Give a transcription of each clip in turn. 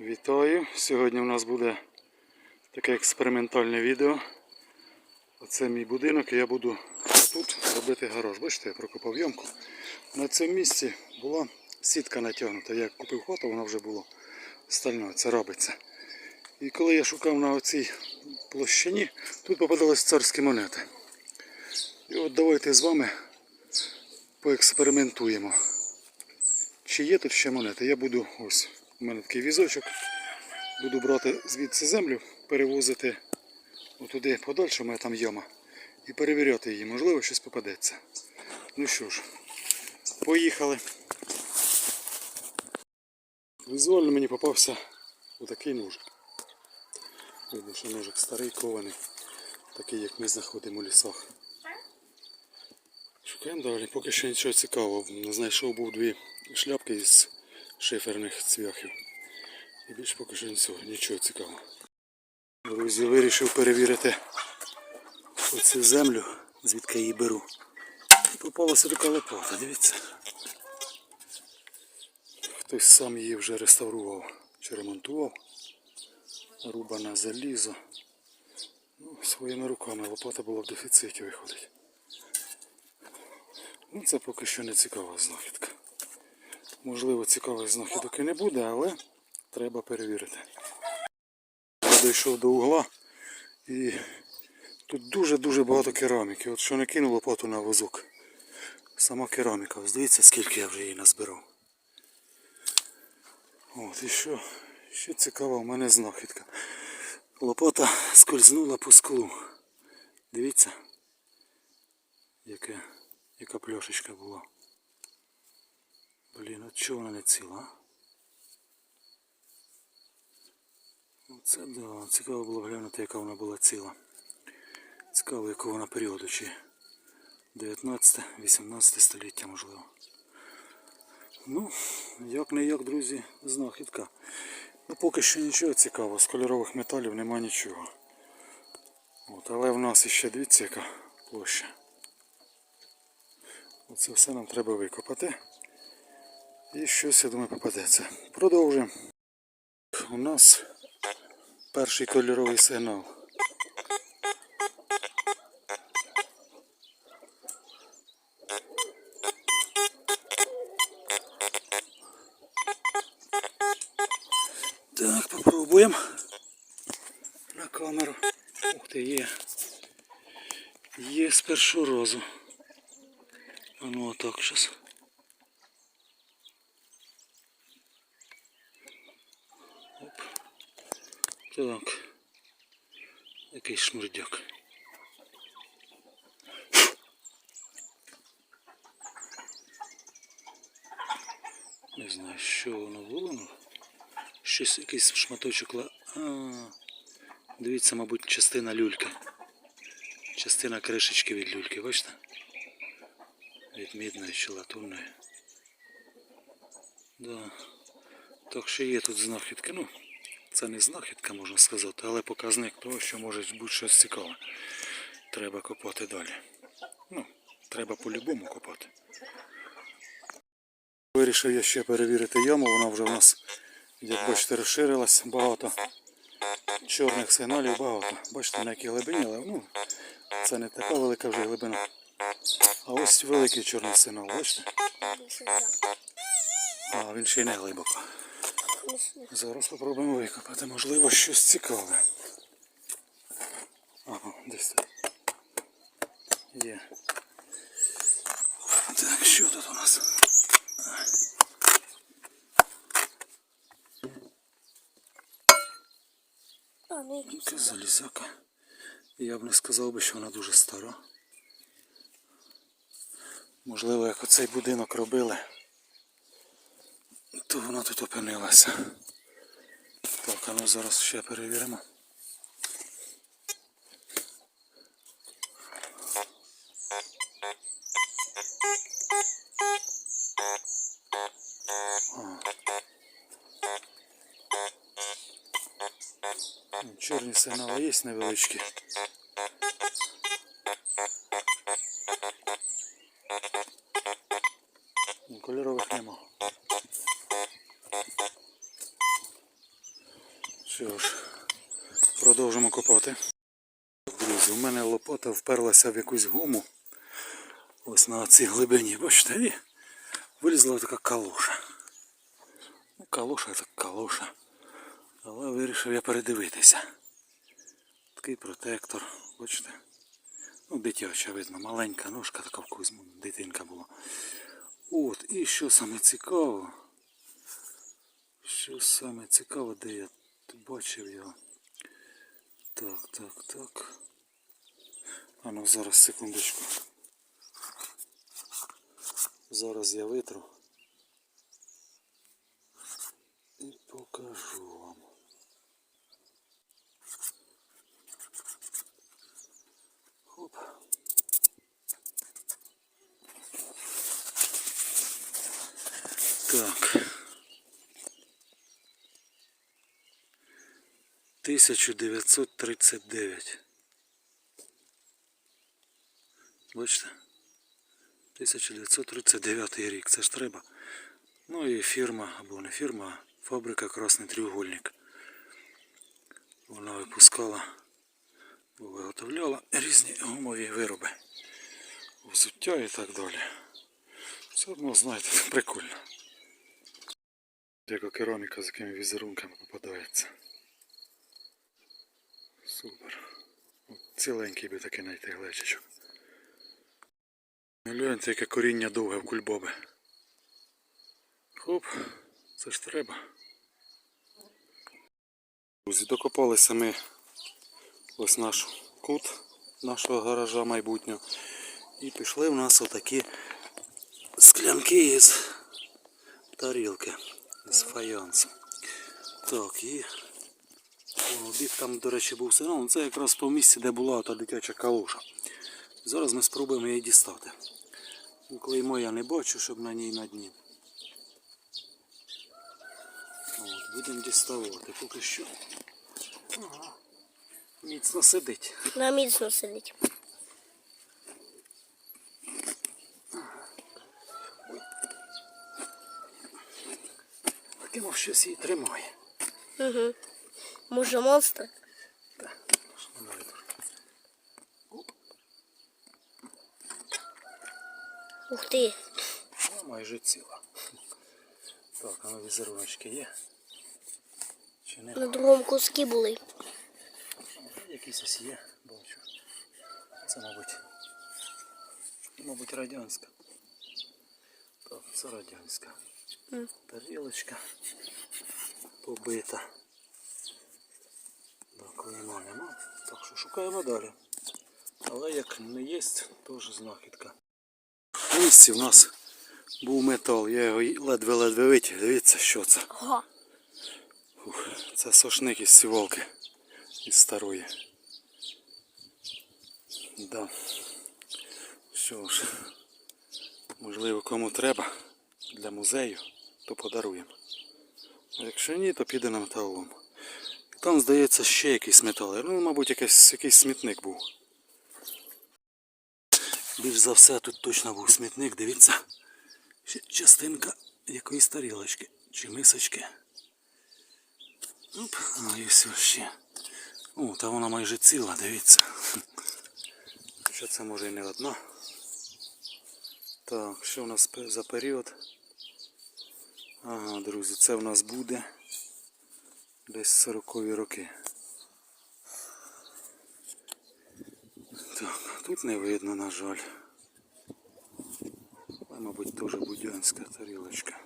Вітаю! Сьогодні у нас буде таке експериментальне відео. Оце мій будинок і я буду тут робити гараж. Бачите, я прокопав ямку. На цьому місці була сітка натягнута. Я купив хату, вона вже була стальною, це робиться. І коли я шукав на оцій площині, тут попадались царські монети. І от давайте з вами поекспериментуємо. Чи є тут ще монети? Я буду ось. У мене такий візочок. Буду брати звідси землю, перевозити туди подальше, у мене там яма. І перевіряти її, можливо, щось попадеться. Ну що ж, поїхали. Візуально мені попався отакий ножик. Видно, що ножик старий кований, такий як ми знаходимо у лісах. Шукаємо далі, поки що нічого цікавого. Знайшов був дві шляпки із шиферних цвяхів. І більш поки що нічого, нічого цікавого. Друзі, вирішив перевірити оцю землю, звідки я її беру. І попалася така лопата, дивіться. Хтось сам її вже реставрував чи ремонтував. Рубана залізо. Ну, своїми руками лопата була в дефіциті виходить. Ну, це поки що не цікава знахідка. Можливо, цікавих знахідок і не буде, але треба перевірити. Я дійшов до угла і тут дуже-дуже багато кераміки. От що не кинув лопату на возок. Сама кераміка. Ось дивіться, скільки я вже її назбирав. От і що? Ще цікава в мене знахідка. Лопата скользнула по склу. Дивіться, яке, яка пляшечка була. Блін, от чого вона не ціла? Оце да, цікаво було глянути, яка вона була ціла. Цікаво, якого вона періоду, чи 19-18 століття можливо. Ну, як не як, друзі, знахідка. Ну поки що нічого цікавого, з кольорових металів нема нічого. От, але в нас іще дивіться яка площа. Оце все нам треба викопати. І щось, я думаю, попадеться. Продовжуємо. У нас перший кольоровий сигнал. Так, попробуємо на камеру. Ух ти, є. Є з першого разу. А ну отак зараз. Так. Який шмурдяк. Не знаю, що воно було. ну, Щось якийсь шматочок ла. А, дивіться, мабуть, частина люльки. Частина кришечки від люльки, бачите? Від мідної чи латунної. Да. Так що є тут знахідки. Ну, це не знахідка, можна сказати, але показник того, що може бути щось цікаве. Треба копати далі. Ну, треба по-любому копати. Вирішив я ще перевірити яму, вона вже в нас, як бачите, розширилась багато. Чорних сигналів багато. Бачите, на якій глибині, але ну, це не така велика вже глибина. А ось великий чорний сигнал, бачите? А він ще й не глибоко. Зараз спробуємо викопати, можливо, щось цікаве. Ага, десь тут. Є. Так, що тут у нас? Ну Це залізяка. Я б не сказав би, що вона дуже стара. Можливо, як оцей будинок робили, то вона тут опинилася. Так, а ну зараз ще перевіримо. Чорні сигнали є невеличкі. Лопата вперлася в якусь гуму. Ось на цій глибині, бачите, і вилізла така калоша. Ну, калоша так калоша. Але вирішив я передивитися. Такий протектор, бачите? Ну, дитяча, видно, маленька ножка така в когось дитинка була. От, і що саме цікаво. Що саме цікаво, де я бачив його. Так, так, так. А ну зараз секундочку. Зараз я витру. І покажу вам. Хоп. Так. 1939. Бачите? 1939 рік. Це ж треба. Ну і фірма, або не фірма, а фабрика Красний Треугольник. Вона випускала, виготовляла різні гумові вироби. Взуття і так далі. Все одно, знаєте, прикольно. Яка кераміка з якими візерунками попадається. Супер. Ціленький би такий знайти глечичок. Гляньте, яке коріння довге в кульбоби. Хоп, це ж треба. Друзі, докопалися ми ось наш кут нашого гаража майбутнього. І пішли в нас отакі склянки із тарілки з фаянсу. Так, і о, бік там, до речі, був сигнал. Це якраз в тому місці, де була та дитяча калуша. Зараз ми спробуємо її дістати. Ну, Клеймо я не бачу, щоб на ній на дні. От, будемо діставати. Поки що. Ага. Міцно сидить. На міцно сидить. Таке мов щось її тримає. Угу. Може монстр? Оп, Ух ти. вона майже ціла. Так, а ну візеруночки є? Чи не? На другому куски були. Якісь ось є, бачу. Це, мабуть, мабуть, радянська. Так, це радянська. Тарілочка побита. Так, клейма нема. Так що шукаємо далі. Але як не є, теж знахідка. Місці в нас був метал, я його ледве-ледве витяг. Дивіться, що це. Ага. Ух, це сошник із сівалки із старої. Да. Що ж, можливо, кому треба для музею, то подаруємо. А якщо ні, то піде на металолом. І Там, здається, ще якийсь метал. Ну, мабуть, якийсь, якийсь смітник був. Більш за все тут точно був смітник, дивіться. Ще частинка якоїсь тарілочки чи мисочки. Оп, а і все ще. О, та вона майже ціла, дивіться. Що це може і не одна. Так, що в нас за період? Ага, друзі, це в нас буде десь 40-ві роки. Так, тут не видно, на жаль. А, мабуть, теж будянська тарілочка.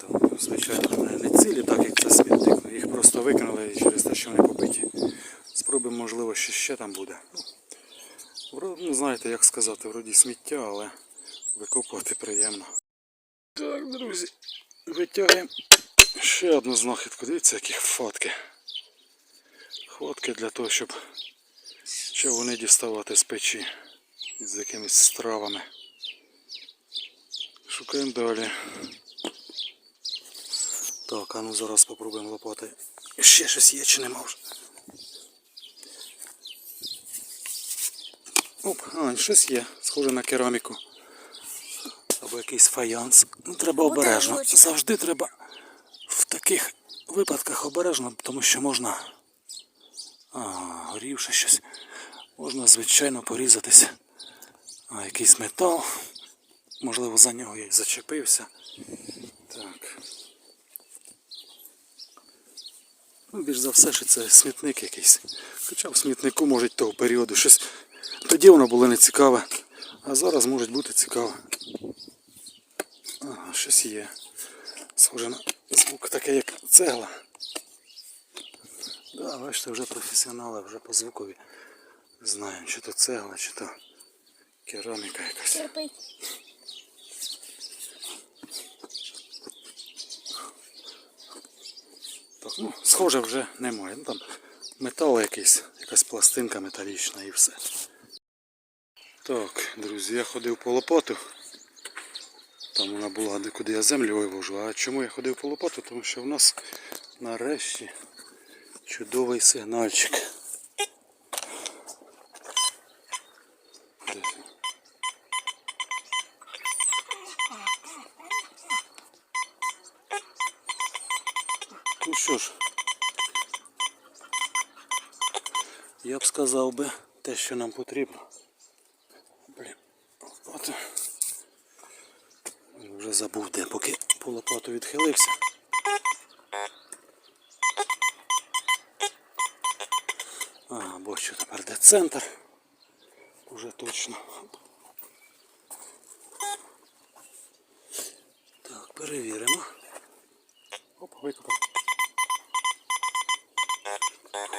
Да, звичайно, вони не цілі, так як це смітник. Їх просто викинули через те, що вони побиті. Спробуємо, можливо, що ще там буде. Ну, ну, знаєте, як сказати, вроді сміття, але викопувати приємно. Так, друзі, витягуємо ще одну знахідку. Дивіться, які хватки. Хватки для того, щоб що вони діставати з печі з якимись стравами. Шукаємо далі. Так, а ну зараз попробуємо лопати. Ще щось є чи нема вже. Оп, а, щось є, схоже на кераміку. або якийсь фаянс. Ну, треба обережно. Завжди треба в таких випадках обережно, тому що можна. А, горівши щось. Можна, звичайно, порізатися. А, якийсь метал. Можливо, за нього я й зачепився. Так. Ну, більш за все, що це смітник якийсь. Хоча в смітнику може того періоду щось. Тоді воно було не цікаве, а зараз може бути цікаве. Ага, щось є. Схоже на звук такий, як цегла. Да, бачите, вже професіонали, вже по звукові знаємо, чи то цегла, чи то кераміка якась. Терпить. Так, ну, схоже вже немає. Ну там метал якийсь, якась пластинка металічна і все. Так, друзі, я ходив по лопату. Там вона була, де куди я землю вивожу. А чому я ходив по лопату? Тому що в нас нарешті чудовий сигнальчик. Ну що ж, я б сказав би те, що нам потрібно. Блін, от. Вже забув де, поки по лопату відхилився. А, бачу тепер де центр. Уже точно. Так, перевіримо. Оп, викопав.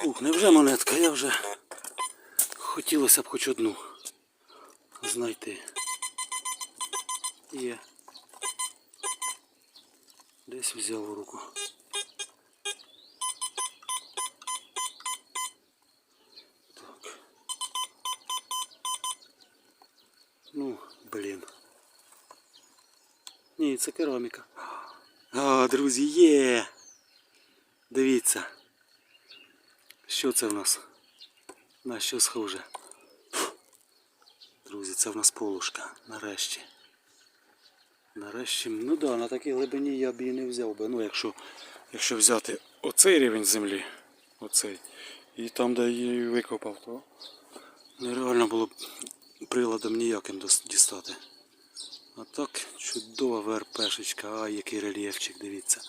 Ух, невже монетка? Я вже хотілося б хоч одну знайти. Є. Десь взяв у руку. Так. Ну, блін. Ні, це кераміка. А, друзі, є! Дивіться. Що це в нас? На що схоже? Фу. Друзі, це в нас полушка. Нарешті. Нарешті, ну да, на такій глибині я б її не взяв би. Ну, якщо, якщо взяти оцей рівень землі, оцей, і там, де я її викопав, то нереально було б приладом ніяким дістати. А так, чудова ВРПшечка, ай, який рельєфчик, дивіться.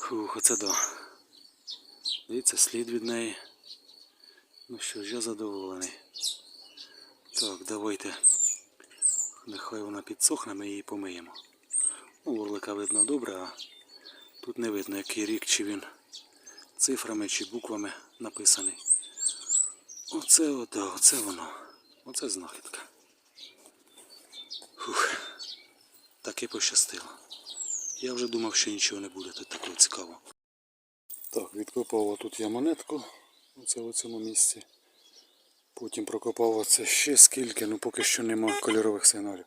Фух, оце да. Дивіться, слід від неї. Ну що ж, я задоволений. Так, давайте. Нехай вона підсохне, ми її помиємо. Ну, орлика видно добре, а тут не видно, який рік, чи він цифрами чи буквами написаний. Оце от, оце воно. Оце знахідка. Фух. Таки пощастило. Я вже думав, що нічого не буде тут такого цікавого. Так, відкопав тут я монетку. Оце в цьому місці. Потім прокопав оце ще скільки, ну поки що нема кольорових сигналів.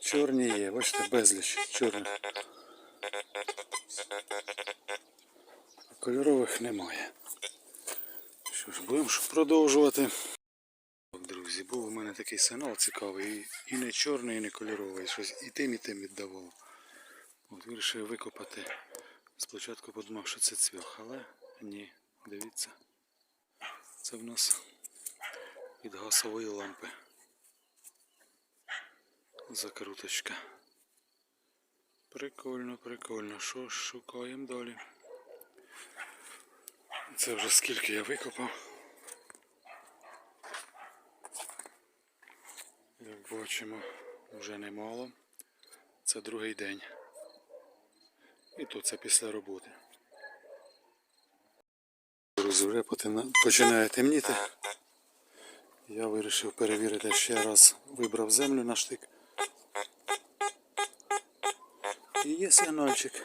Чорні є, бачите, безліч чорних. Кольорових немає. Що ж, будемо продовжувати. Друзі, був у мене такий сигнал цікавий. І, не чорний, і не кольоровий. Щось і тим, і тим віддавало. От вирішив викопати. Спочатку подумав, що це цвях, але ні, дивіться. Це в нас від газової лампи. Закруточка. Прикольно, прикольно. Що шукаємо далі. Це вже скільки я викопав. Як бачимо, вже немало. Це другий день. І то це після роботи. Друзі, вже починає темніти. Я вирішив перевірити ще раз. Вибрав землю на штик. І є сигнальчик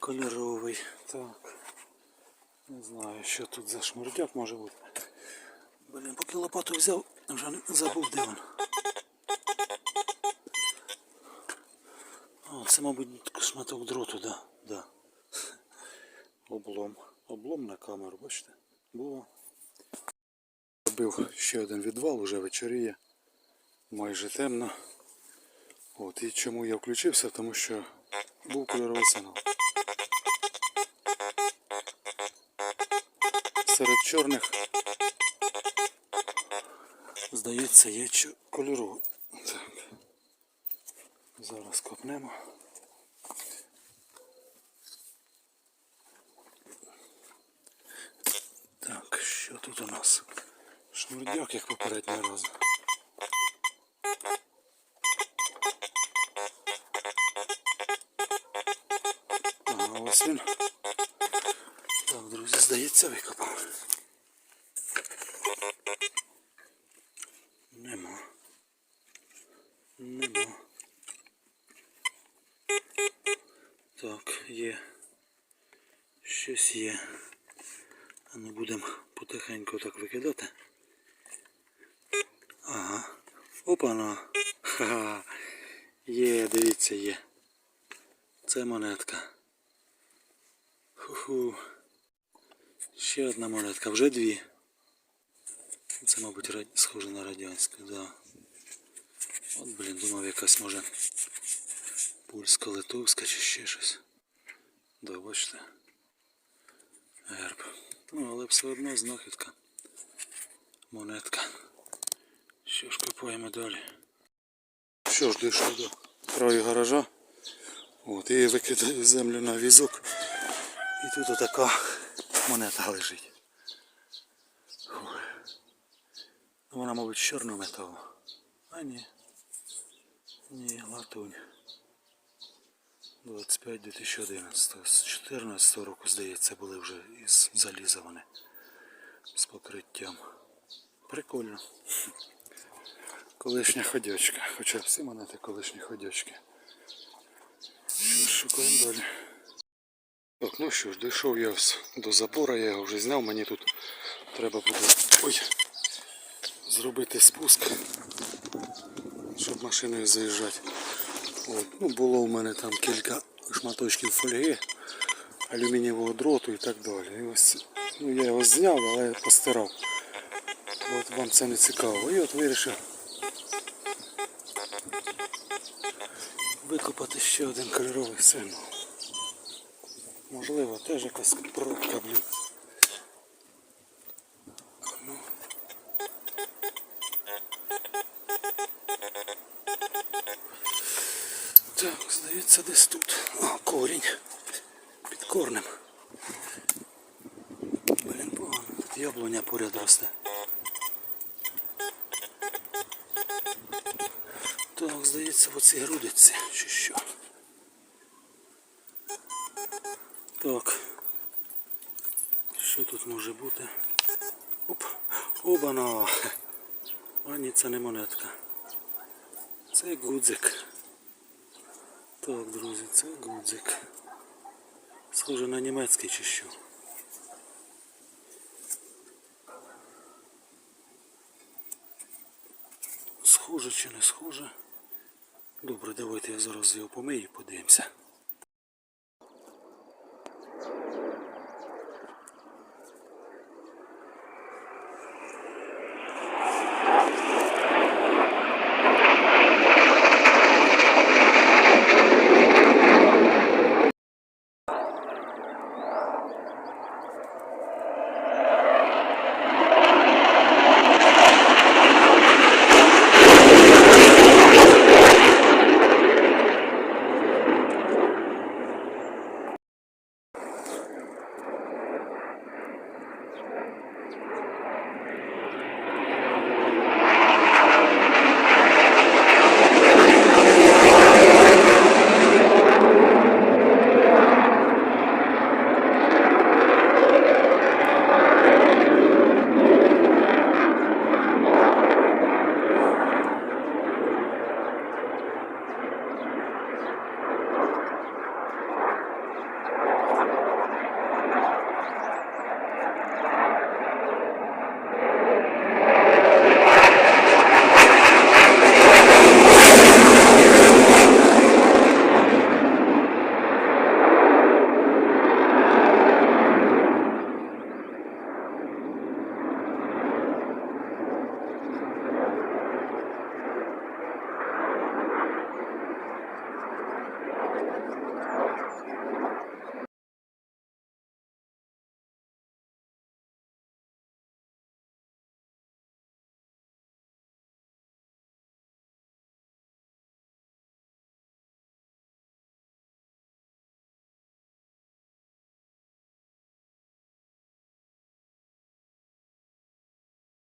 кольоровий. Так. Не знаю, що тут за шмурдяк може бути. Блін, поки лопату взяв, вже забув, де він. О, це, мабуть, шматок дроту, да, да. Облом. Облом на камеру, бачите? Було. зробив ще один відвал, уже вечоріє, майже темно. От, і чому я включився, тому що був кольоровий сигнал. Серед чорних, здається, є кольоровий. Так. Зараз копнемо. Так, що тут у нас? Шнурдяк, як попереднього разу. Ага, ось він. Так, друзі, здається, викопав. Нема. Нема. Так, є. Щось є. А ну будемо потихеньку так викидати. Ага. Опана. Ха-ха. Є, дивіться, є. Це монетка. Ху-ху. Ще одна монетка, вже дві. Це, мабуть, схоже на радянську, да. От, блін, думав якась може польська, литовська чи ще щось. Да, бачите. Герб. Ну, але все одно знахідка. Монетка. Що ж купуємо далі? Що ж, дійшов до краю гаража. От, і викидаю землю на візок. І тут отака монета лежить. Ну, Вона, мабуть, з чорного металу. А ні. Ні, латунь. 25 2011. З 14 року, здається, були вже із. З покриттям. Прикольно. Колишня ходячка. Хоча всі монети колишні ходячки. Що шукаємо далі. Так, ну що ж, дійшов я до забора, я його вже зняв, мені тут треба буде ой, зробити спуск, щоб машиною заїжджати. От, ну, було у мене там кілька шматочків фольги, алюмінієвого дроту і так далі. І ось, ну, я його зняв, але постирав. От вам це не цікаво. І от вирішив викопати ще один кольоровий символ. Можливо, теж якась пробка, блін. Ну. Так, здається, десь тут. А, корінь. Під корнем. Блін, погано. Тут яблуня поряд росте. Так, здається, в оцій грудиці, чи що. Так. Що тут може бути? Оп! Обана! А ні, це не монетка. Це гудзик. Так, друзі, це гудзик. Схоже на німецький чи що. Схоже чи не схоже? Добре, давайте я зараз його помию і подивимося.